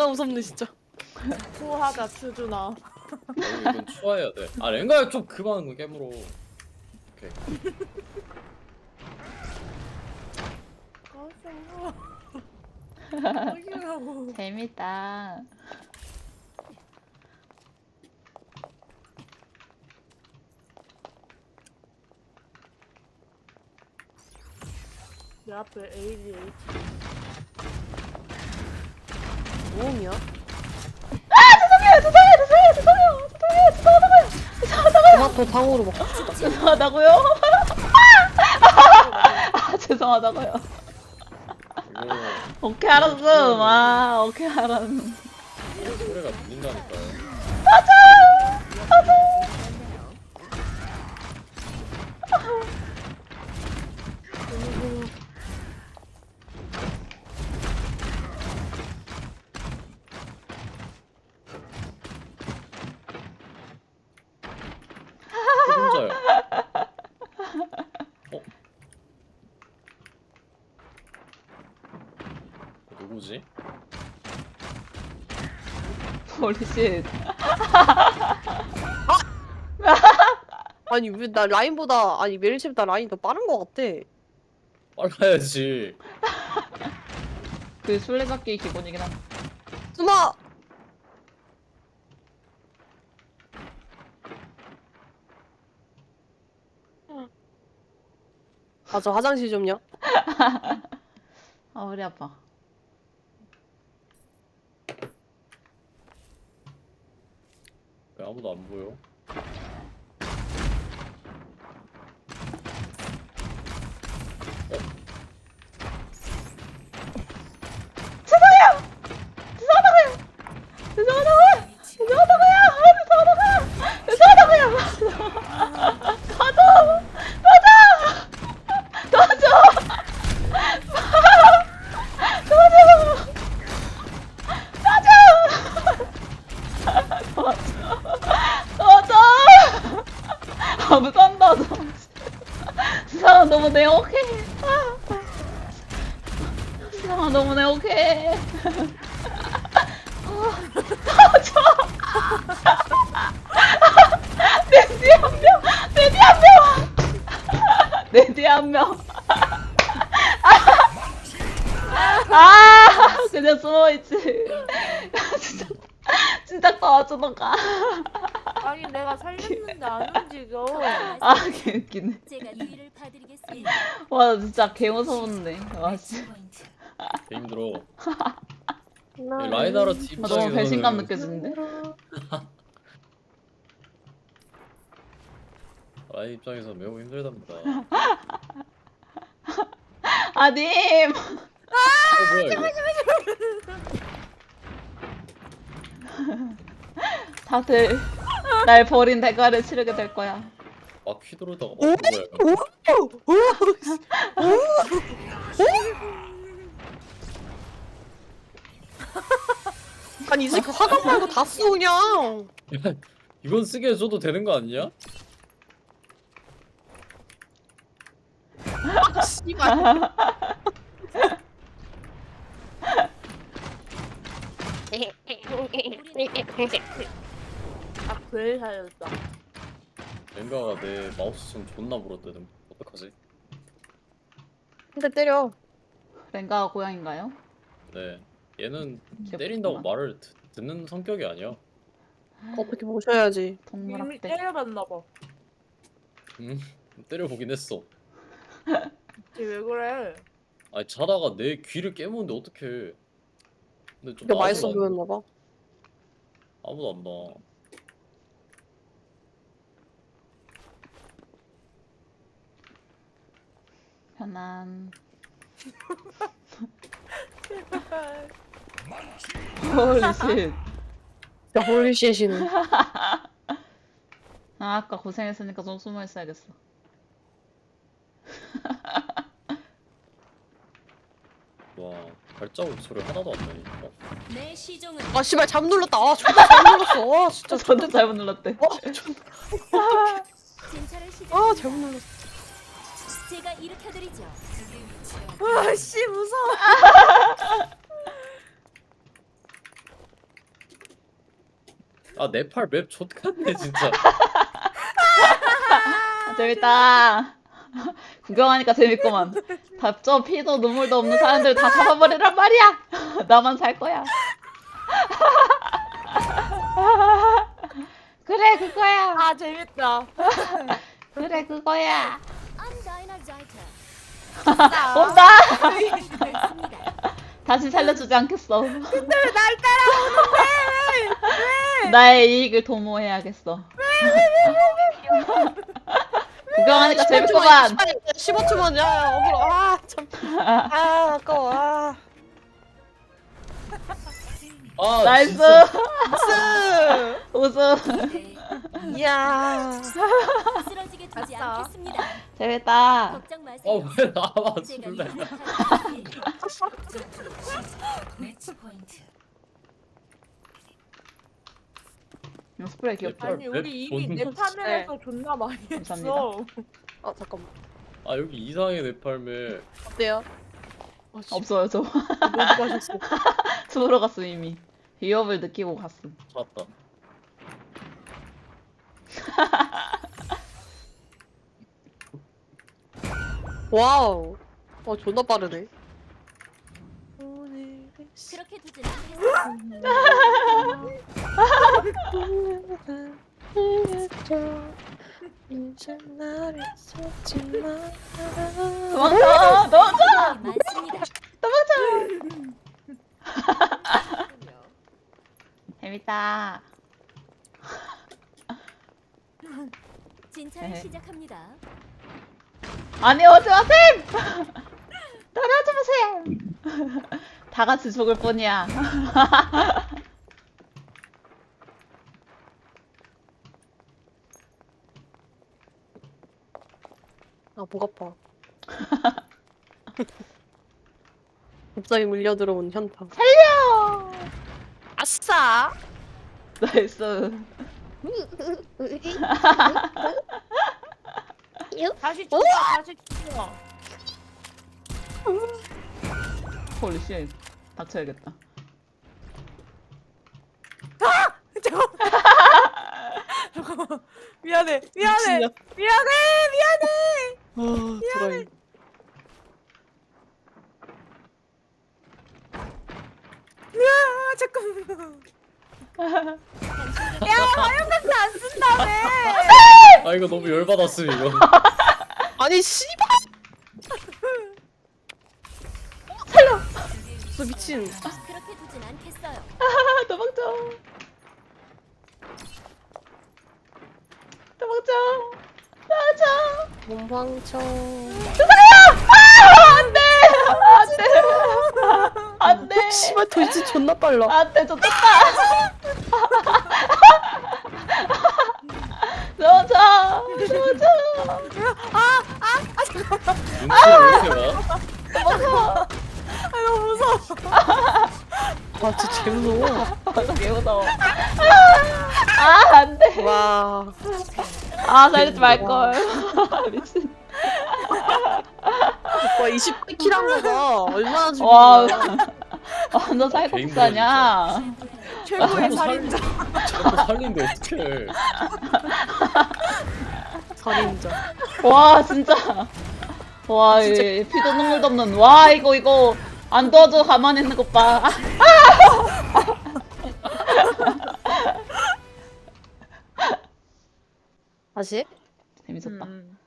아 무섭네 진짜. 투하자 추준아. 어, 이건 추가해야 돼. 아 랭가야 좀 그만 깨물어. 오케이. 꺼져. 꺼지라고. 재밌다. 내 앞에 ADH. 모험이야? 죄송해요, 죄송해요, 죄송해요, 죄송해요, 죄송해요, 죄송하다고요, 죄송하다고요, 토마토 탕후루 먹고 싶다. 죄송하다고요. 아, 죄송하다고요. 이거 오케이 알았어. 아, 오케이 알았어. 소리가 들린다니까요. 누구지? 홀리쉣. 아니 왜 나 라인보다 아니 메릴칩보다 라인 더 빠른 거 같아. 빨라야지. 그 술래잡기 기본이긴 한데. 숨어. 아저 화장실 좀요. 아, 머리 아파. 왜 아무도 안 보여? 아. 아, 무섭다. 너. 수상아 너무 내역해. 수상아 너무 내역해. 내 뒤에 한 명! 내 뒤에 한 명! 내 뒤에 한 명! 아! 그냥 숨어있지. 진짜, 진짜 도와주던가. 아니 내가 살렸는데 안 움직여. 아, 개 웃기네. 제가 유의를 봐드리겠습니다. 와, 진짜 개 무서웠네. 와, 씨. 포인트. 개 힘들어. 이나 라이다르트 아, 너무 배신감 느껴지는데? 라인 입장에서 매우 힘들답니다. 아, 님! 어 뭐야 이거? 다들 날 버린 대가를 치르게 될 거야. 막 휘두르다가 어 뭐야 이거? 오! 오! 오! 아니 이 새끼 화강 말고 다써 그냥. 이건 쓰게 해줘도 되는 거 아니냐? 씨발. 아 그래 살렸다. 랭가가 내 마우스 손 존나 물었대든 어떡하지? 한대 때려. 랭가가 고양인가요? 네 얘는 귀엽구나. 때린다고 말을 듣, 듣는 성격이 아니야. 어떻게 모셔야지. 이미 동물학대. 때려봤나 봐. 응? 때려보긴 했어. 쟤왜 그래? 아니 자다가 내 귀를 깨무는데 어떡해. 근데 좀 이거 맛있어 아무도 안- 보였나 봐. 아무도 안 봐. 편안. 홀리쉣. 야 홀리쉣이네. 아, 아까 고생했으니까 좀 숨어 있어야겠어. 와 발자국 소리 하나도 안 나니. 어? 내 시종은 아 씨발 잘못 눌렀다. 아 존나 잘못 눌렀어. 아 진짜. 저 전대 잘못 눌렀대. 어, 존나. 진찰을 시작. 아 잘못 눌렀어. 제가 일으켜드리죠. 아씨 무서워. 아 네팔 맵 좆같네 진짜. 아, 재밌다. 구경하니까 재밌구만. 답점 피도 눈물도 없는 사람들 다 잡아버리란 말이야. 나만 살 거야. 그래 그거야. 아 재밌다. 그래 그거야. 온다. 다시 살려주지 않겠어. 날 따라오는데 왜? 나의 이익을 도모해야겠어. 구경하니까 재밌구만. 15초만 야 억울어 아참 아 아까워 아 아 나이스. 진짜. 우승. 이야 쓰러지게 두지. 않겠습니다. 재밌다. 걱정 아왜 나만 제가 술래? 매치 포인트. 음, 스프레이 귀엽다. 네. 아니 우리 이미 돈- 내 판넬에서 존나 많이 했어. 감사합니다. 아 잠깐만 아 여기 이상해 네팔 맵. 어때요? 아, 씨, 없어요 저. 너무 맛있어 집으로 갔음 이미. 위협을 느끼고 갔음. 좋았다. 와우 와 존나 빠르네 그렇게 두진 도망쳐! 도망쳐! 많습니다. 재밌다. 진찰을 네. 시작합니다. 아니 오지 마셈! 따라오지 마세요. 다 같이 죽을 뿐이야. 아목 아파 갑자기 물려 들어온 현타 살려! 아싸 나이스. 다시 죽어. 다시 죽어. 홀리 쉣. 닥쳐야겠다. 잠깐만. 미안해. 미안해. 미친년. 미안해. 미안해. 아 드라이 잠깐만. 야 화염강타 안 쓴다며. 아 이거 너무 열받았음 이거. 아니 씨발 살려 저 미친 그렇게 두진 않겠어요. 아, 도망쳐. 도망쳐. 도망쳐. 몸방쳐 아, 안 돼! 안 돼! 안 돼! 씨발 도대체 존나 빨라 안 돼, 좋겠다! 도망쳐! 도망쳐! 눈치를 왜 이렇게 너무 무서워. 아 진짜 개 무서워 아, 개 무서워. 아, 안 돼! 와 아, 살리지 말걸. 미친. 오빠 20킬 한 거가 얼마나 죽인 와, 아, 너 사이코패스냐? 최고의 살인자. 자꾸 살린데 어떡해. 살인자 와, 진짜. 와, 이 피도 눈물도 없는. 와, 이거, 이거. 안 도와줘, 가만히 있는 것 봐. 아, 다시? 재밌었다. 음.